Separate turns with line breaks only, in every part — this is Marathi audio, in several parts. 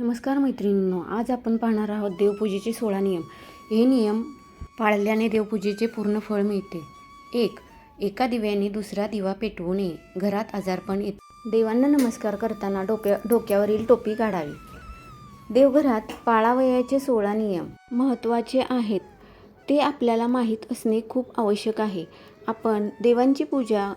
नमस्कार मैत्रिणींनो आज आपण पाहणार आहोत देवपूजेचे सोळा नियम. हे नियम पाळल्याने देवपूजेचे पूर्ण फळ मिळते. एक एका दिव्याने दुसरा दिवा पेटवू नये. घरात आजारपण येत. देवांना नमस्कार करताना डोक्या डोक्यावरील टोपी काढावी. देवघरात पाळावयाचे सोळा नियम महत्त्वाचे आहेत. ते आपल्याला माहीत असणे खूप आवश्यक आहे. आपण देवांची पूजा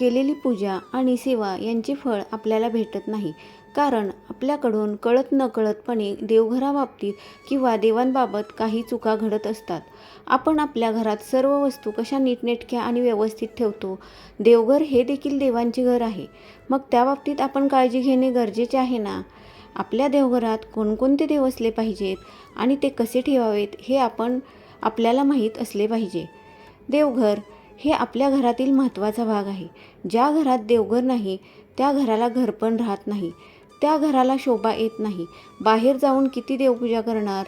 केलेली पूजा आणि सेवा यांचे फळ आपल्याला भेटत नाही. कारण आपल्याकडून कळत नकळतपणे देवघराबाबतीत किंवा देवांबाबत काही चुका घडत असतात. आपण आपल्या घरात सर्व वस्तू कशा नीटनेटक्या आणि व्यवस्थित ठेवतो? देवघर हे देखील देवांचे घर आहे. मग त्या बाबतीत आपण काळजी घेणे गरजेचे आहे ना? आपल्या देवघरात कोणकोणते देव असले पाहिजेत आणि ते कसे ठेवावेत हे आपण आपल्याला माहीत असले पाहिजे. देवघर हे आपल्या घरातील महत्त्वाचा भाग आहे. ज्या घरात देवघर नाही त्या घराला घरपण राहत नाही. त्या घराला शोभा येत नाही. बाहेर जाऊन किती देवपूजा करणार?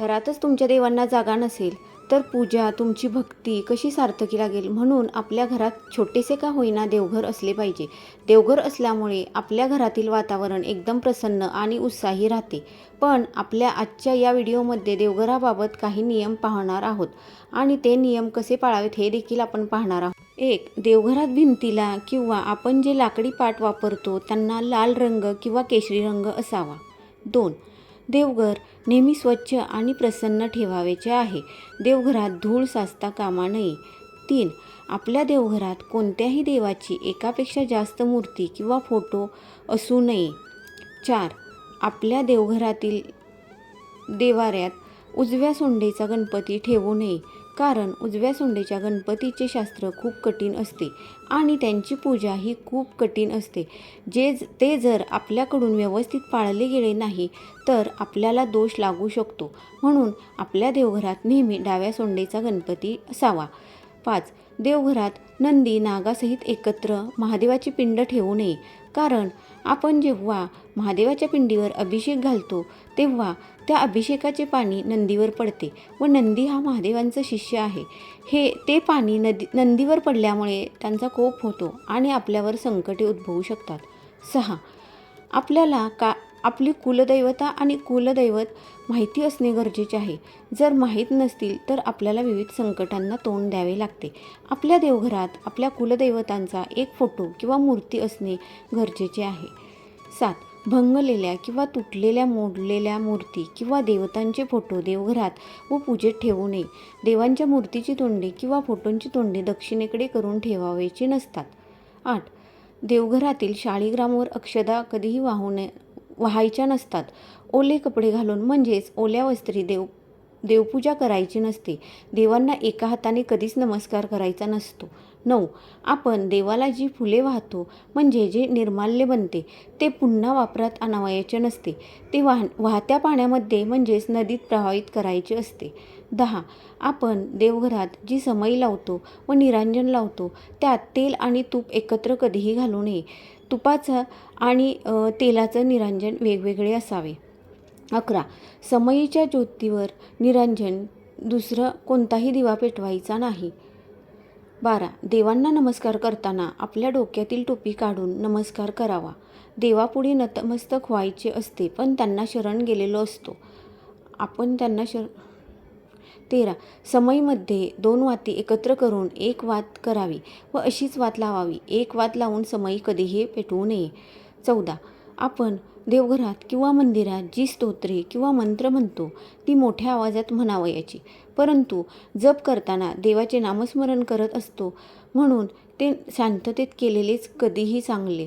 घरातच तुमच्या देवांना जागा नसेल तर पूजा तुमची भक्ती कशी सार्थकी लागेल म्हणून आपल्या घरात छोटेसे का होईना देवघर असले पाहिजे. देवघर असल्यामुळे आपल्या घरातील वातावरण एकदम प्रसन्न आणि उत्साही राहते. पण आपल्या आजच्या या व्हिडिओमध्ये देवघराबाबत काही नियम पाहणार आहोत. आणि ते नियम कसे पाळावेत हे देखील आपण पाहणार आहोत. एक देवघरात भिंतीला किंवा आपण जे लाकडी पाट वापरतो त्यांना लाल रंग किंवा केशरी रंग असावा. दोन देवघर नेहमी स्वच्छ आणि प्रसन्न ठेवावेचे आहे. देवघरात धूळ साचता कामा नये. तीन आपल्या देवघरात कोणत्याही देवाची एकापेक्षा जास्त मूर्ती किंवा फोटो असू नये. चार आपल्या देवघरातील देवाऱ्यात उजव्या सोंडेचा गणपती ठेवू नये. कारण उजव्या सोंडेच्या गणपतीचे शास्त्र खूप कठीण असते आणि त्यांची पूजा ही खूप कठीण असते. जे ते जर आपल्याकडून व्यवस्थित पाळले गेले नाही तर आपल्याला दोष लागू शकतो. म्हणून आपल्या देवघरात नेहमी डाव्या सोंडेचा गणपती असावा. पाच देवघरात नंदी नागासहित एकत्र महादेवाची पिंड ठेवू नये. कारण आपण जेव्हा महादेवाच्या पिंडीवर अभिषेक घालतो तेव्हा त्या अभिषेकाचे पाणी नंदीवर पडते व नंदी हा महादेवांचा शिष्य आहे. हे ते पाणी नदी नंदीवर पडल्यामुळे त्यांचा कोप होतो आणि आपल्यावर संकटे उद्भवू शकतात. सहा. आपल्याला का आपली कुलदैवता आणि कुलदैवत माहिती असणे गरजेचे आहे. जर माहीत नसतील तर आपल्याला विविध संकटांना तोंड द्यावे लागते. आपल्या देवघरात आपल्या कुलदैवतांचा एक फोटो किंवा मूर्ती असणे गरजेचे आहे. सात भंगलेल्या किंवा तुटलेल्या मोडलेल्या मूर्ती किंवा देवतांचे फोटो देवघरात व पूजेत ठेवू नये. देवांच्या मूर्तीची तोंडे किंवा फोटोंची तोंडे दक्षिणेकडे करून ठेवावेची नसतात. आठ देवघरातील शाळीग्रामवर अक्षदा कधीही वाहू नये वाहायच्या नसतात. ओले कपडे घालून म्हणजेच ओल्या वस्त्री देव देवपूजा करायची नसते. देवांना एका हाताने कधीच नमस्कार करायचा नसतो. नऊ आपण देवाला जी फुले वाहतो म्हणजे जे निर्माल्य बनते ते पुन्हा वापरात आणावयाचे नसते. ते वाह वाहत्या पाण्यामध्ये म्हणजेच नदीत प्रवाहित करायचे असते. दहा आपण देवघरात जी समई लावतो व निरांजन लावतो त्यात तेल आणि तूप एकत्र कधीही घालू नये. तुपाचं आणि तेलाचं निरांजन वेगवेगळे असावे. अकरा समयीच्या ज्योतीवर निरंजन दुसरं कोणताही दिवा पेटवायचा नाही. बारा देवांना नमस्कार करताना आपल्या डोक्यातील टोपी काढून नमस्कार करावा. देवापुढे नतमस्तक व्हायचे असते पण त्यांना शरण गेलेलो असतो. आपण त्यांना शर तेरा. समईमध्ये दोन वाती एकत्र करून एक वात करावी व अशीच वात लावावी. एक वात लावून समई कधीही पेटवू नये. चौदा. आपण देवघरात किंवा मंदिरात जी स्तोत्रे किंवा मंत्र म्हणतो ती मोठ्या आवाजात म्हणावयाची परंतु जप करताना देवाचे नामस्मरण करत असतो म्हणून ते शांततेत केलेलेच कधीही चांगले.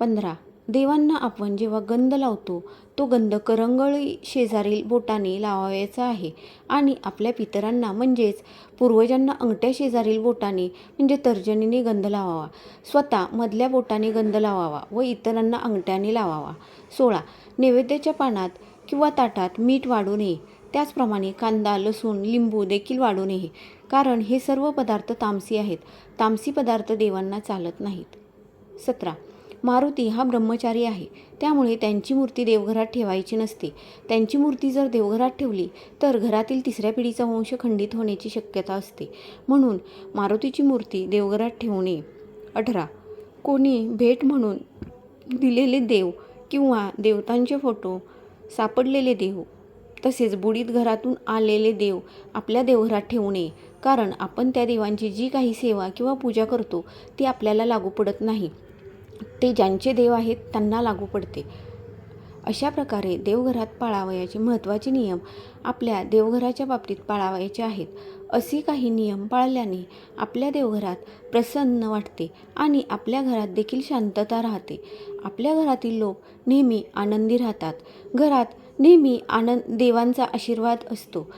पंधरा. देवांना आपण जेव्हा गंध लावतो तो गंध करंगळी शेजारील बोटाने लावायचा आहे. आणि आपल्या पितरांना म्हणजेच पूर्वजांना अंगठ्या शेजारील बोटाने म्हणजे तर्जनीने गंध लावावा. स्वतः मधल्या बोटाने गंध लावावा व इतरांना अंगठ्याने लावावा. सोळा. नैवेद्याच्या पानात किंवा ताटात मीठ वाढू नये. त्याचप्रमाणे कांदा लसूण लिंबू देखील वाढू नये. कारण हे सर्व पदार्थ तामसी आहेत. तामसी पदार्थ देवांना चालत नाहीत. सतरा. मारुती हा ब्रह्मचारी आहे. त्यामुळे त्यांची मूर्ती देवघरात ठेवायची नसते. त्यांची मूर्ती जर देवघरात ठेवली तर घरातील तिसऱ्या पिढीचा वंश खंडित होण्याची शक्यता असते. म्हणून मारुतीची मूर्ती देवघरात ठेवणे. अठरा. कोणी भेट म्हणून दिलेले देव किंवा देवतांचे फोटो सापडलेले देव तसेच बुडीत घरातून आलेले देव आपल्या देवघरात ठेवू नये कारण आपण त्या देवांची जी काही सेवा किंवा पूजा करतो ती आपल्याला लागू पडत नाही. ते ज्यांचे देव आहेत त्यांना लागू पडते. अशा प्रकारे देवघरात पाळावयाचे महत्त्वाचे नियम आपल्या देवघराच्या बाबतीत पाळावयाचे आहेत. असे काही नियम पाळल्याने आपल्या देवघरात प्रसन्न वाटते आणि आपल्या घरात देखील शांतता राहते. आपल्या घरातील लोक नेहमी आनंदी राहतात. घरात नेहमी आनंद देवांचा आशीर्वाद असतो.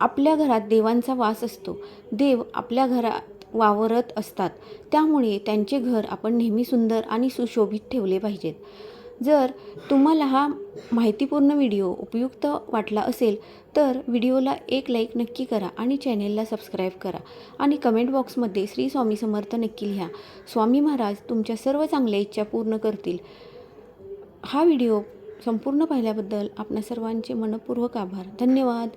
आपल्या घरात देवांचा वास असतो. देव आपल्या घरा वावरत असतात. त्यामुळे त्यांचे घर आपण नेहमी सुंदर आणि सुशोभित ठेवले पाहिजेत. जर तुम्हाला हा माहितीपूर्ण व्हिडिओ उपयुक्त वाटला असेल तर व्हिडिओला एक लाईक नक्की करा आणि चॅनेलला सबस्क्राईब करा. आणि कमेंट बॉक्समध्ये श्री स्वामी समर्थ नक्की लिहा. स्वामी महाराज तुमच्या सर्व चांगल्या इच्छा पूर्ण करतील. हा व्हिडिओ संपूर्ण पाहिल्याबद्दल आपणा सर्वांचे मनपूर्वक आभार. धन्यवाद.